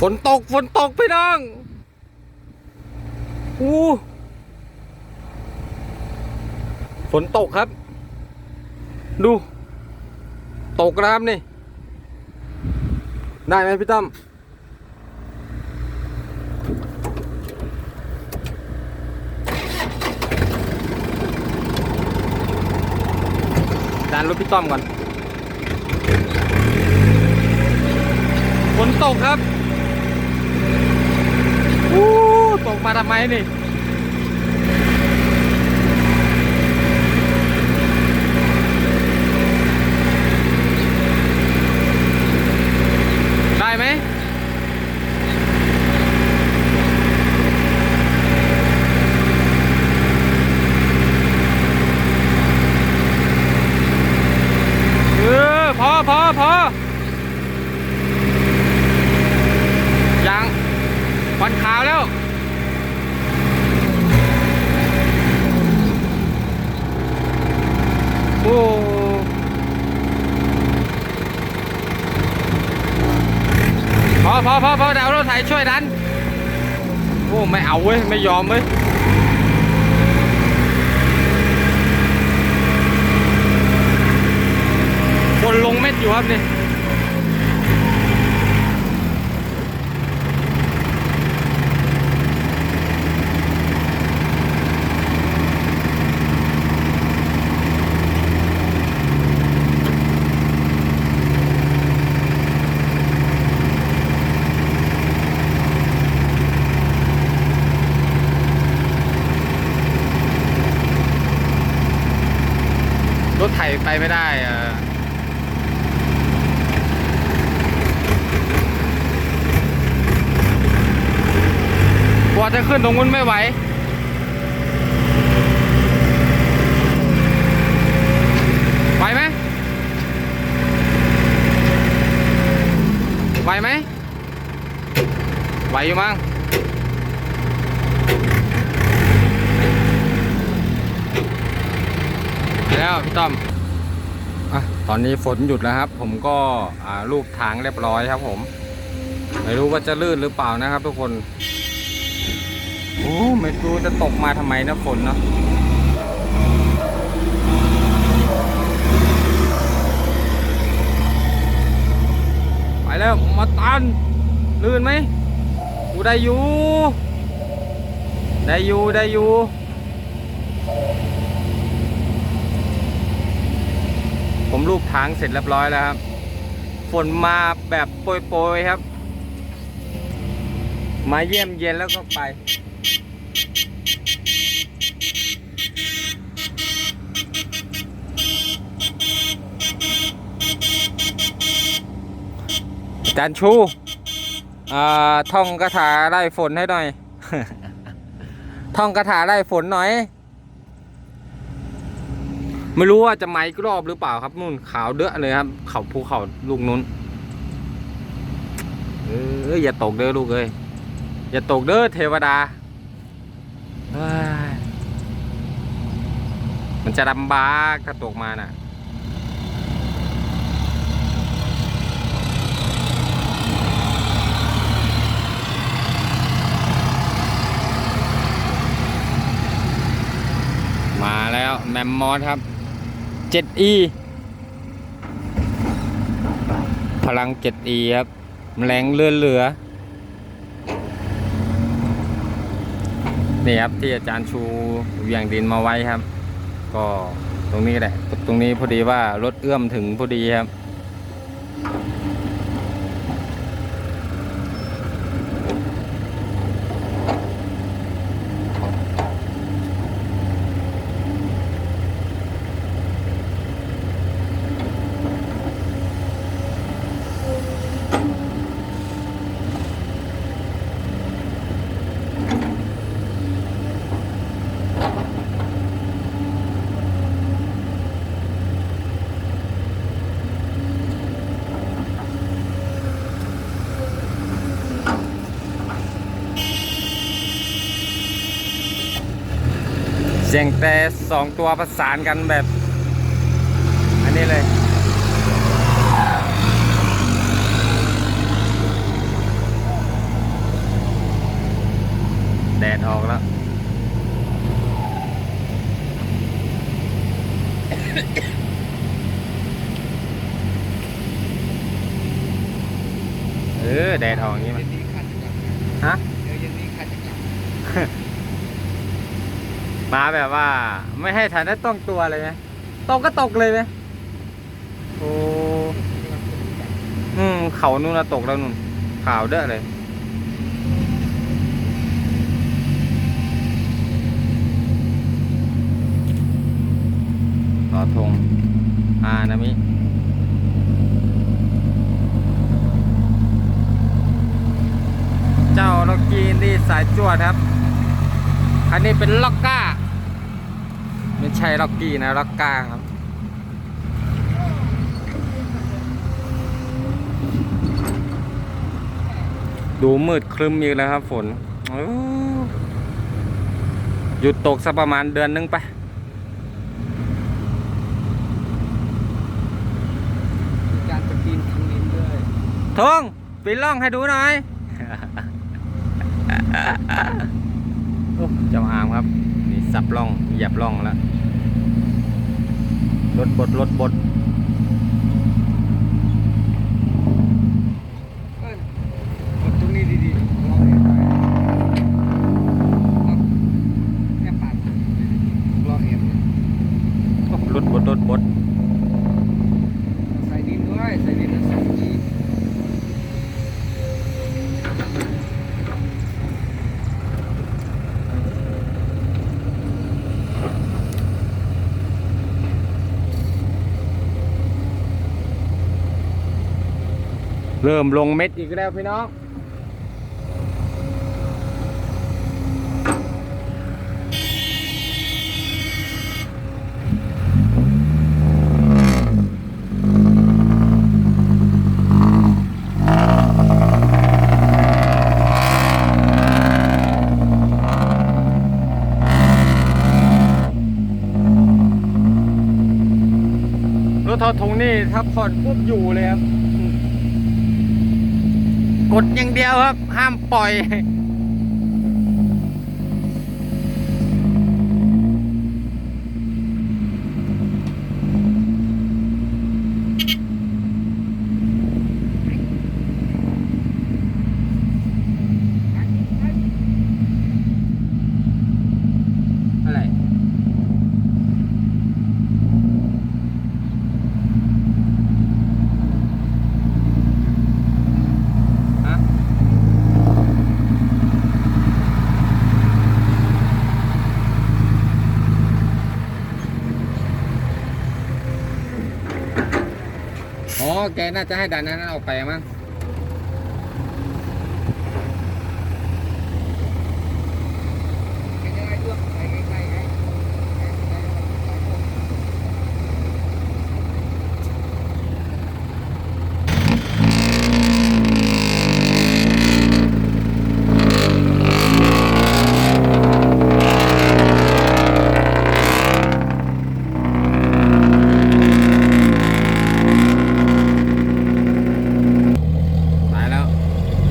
ฝนตกฝนตกพี่น้องอู้ฝนตกครับ ดู ตกนะครับนี่ ได้ไหมพี่ตั้มดันรถพี่ต้อมก่อน ฝนตกครับ อู้ตกมาทำไมนี่ ได้ไหม เออ พอพอพอ ยังควันขาวแล้ว โอ้ พอพอพอเดี๋ยวรถไถช่วยดัน โอ้ไม่เอาเว้ย ไม่ยอมเว้ยคนลงเม็ดอยู่ครับนี่ ถไถไปไม่ได้เออกลัวจะขึ้นตรงนู้นไม่ไหวไหวไหมไหวไหมไหวอยู่มั้งแล้วพี่ต้อม อะตอนนี้ฝนหยุดแล้วครับ ผมก็อ่าลูกทางเรียบร้อยครับผม ไม่รู้ว่าจะลื่นหรือเปล่านะครับทุกคนโอ้ไม่รู้จะตกมาทำไมนะฝนเนาะไปแล้วมาตันลื่นไหมกูได้อยู่ ได้อยู่ได้อยู่ ผมลูกทางเสร็จเรียบร้อยแล้วครับ ฝนมาแบบโปรยๆครับ มาเยี่ยมเย็นแล้วก็ไปอาจารย์ชูอ่าท่องคาถาไล่ฝนให้หน่อย ท่องคาถาไล่ฝนหน่อย ไม่รู้ว่าจะไหมอีกรอบหรือเปล่าครับนู่นขาวเด้อเลยครับ เขาภูเขาลูกนู้นเอออย่าตกเด้อลูกเอ้ยอย่าตกเด้อเทวดาเฮ้ยมันจะลำบากถ้าตกมาน่ะมาแล้วแมมมอสครับ 7E พลัง 7E ครับแรงเลื่อนเหลือ นี่ครับที่อาจารย์ชูเหวียงดินมาไว้ครับ ก็ตรงนี้แหละ ตรงนี้พอดีว่ารถเอื้อมถึงพอดีครับ เสียงแต่สองตัวประสานกันแบบ อันนี้เลย แดดออกแล้ว เออ แดดออกอย่างนี้มันฮะ มาแบบว่า ไม่ให้ทันได้ต้องตัวเลยไหมตกก็ตกเลยไหมโอ้อืมเขานู่นนะตกแล้วนู่นขาวเด้อเลยต่อธงอานามิเจ้าลกกี้นี่สายจวดครับ อันนี้เป็นล็อกก้า ไม่ใช่ล็อกกี้นะล็อกก้าครับ ดูมืดครึ้มอีกแล้วครับฝนโอ้หยุดตกสักประมาณเดือนนึงไปมีการจะปีนทางนี้ด้วยทงปีนล่องให้ดูหน่อยโอ้ เจ้าอามครับ นี่สับล่องเหยียบล่องแล้วรถบดรถบดเอ้ยกดตรงนี้ดีๆลองเองไปลองแค่ปัดลองเองโอ้รถบดรถบดใส่ดินด้วย ใส่ดินแล้วใส่กี เริ่มลงเม็ดอีกแล้วพี่น้อง รถทอทงนี่ถ้าผ่อนปุ๊บอยู่เลยครับ กดอย่างเดียวครับ ห้ามปล่อย อะไร ฮะ อ๋อ แกน่าจะให้ดันนั้นออกไปมั้ง แค่จะได้ด้วยใส่ใกล้ๆไอ้ไอ้ไอ้ไอ้พวก ตายแล้ว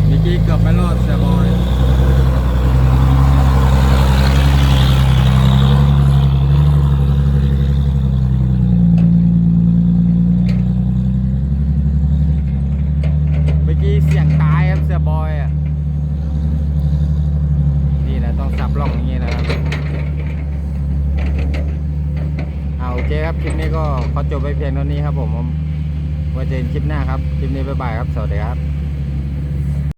เมื่อกี้เกือบไม่รอดเสียบอยเมื่อ กี้เสียงตายครับเสียบอยอะนี่แหละต้องสับล่องอย่างนี้นะครับเอาโอเคครับคลิปนี้ก็ขอจบไปเพียงเท่านี้ครับผมไว้เจอกันคลิปหน้าครับคลิปนี้บ๊ายบายครับสวัสดีครับ